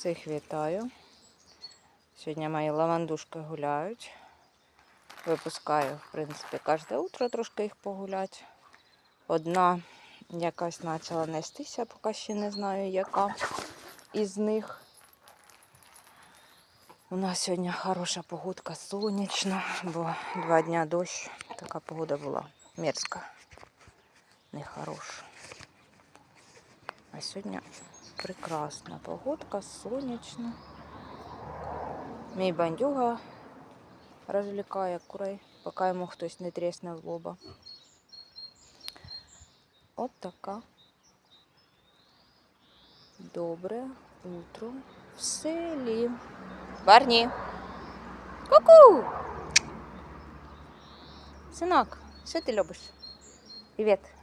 Всіх вітаю. Сьогодні мої лавандушки гуляють. Випускаю, в принципі, кожне утро трошки їх погуляти. Одна якась почала нестися, поки ще не знаю, яка із них. У нас сьогодні хороша погодка, сонячна, бо два дня дощ. Така погода була мерзка, нехороша. А сьогодні прекрасна погодка, сонячна. Мій бандюга розвлікає курей, поки йому хтось не трісне в лоба. От така. Добре утро в селі. Барні. Ку-ку! Синок, що ти любиш? Привіт.